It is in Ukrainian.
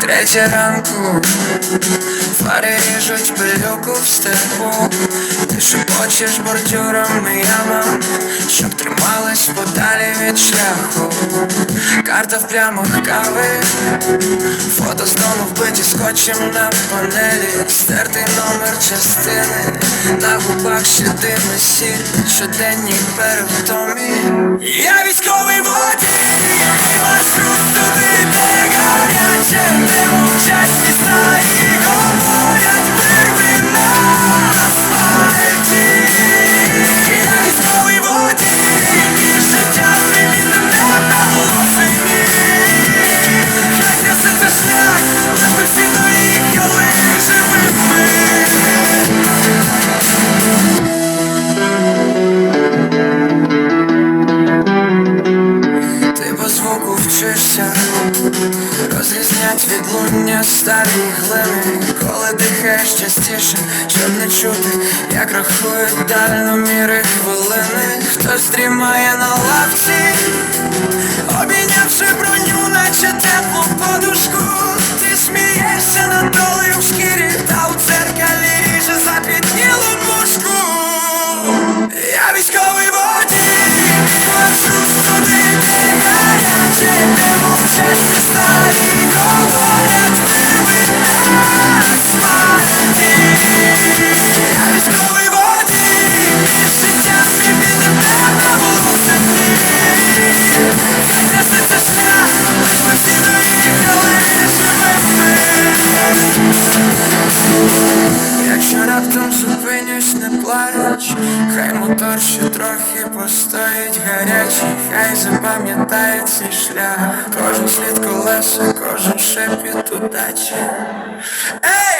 Третя ранку. Фари ріжуть пилюку в степу. Ти шепочеш бордюрам і ямам Щоб тримались подалі від шляху. Карта в плямах кави. Фото з дому вбиті скотчем на панелі. Стертий номер частини На губах Щоденні перевтомі вчишся Розрізнять відлуння старі глини. Коли дихаєш частіше, щоб не чути Як рахують дальноміри хвилини. Хтось дрімає на лавці Обійнявши броню, наче теплу подушку мотор ще трохи постоїть гарячий, хай запам'ятає цей шлях, кожен слід колеса, кожен шепіт удачі. Ей!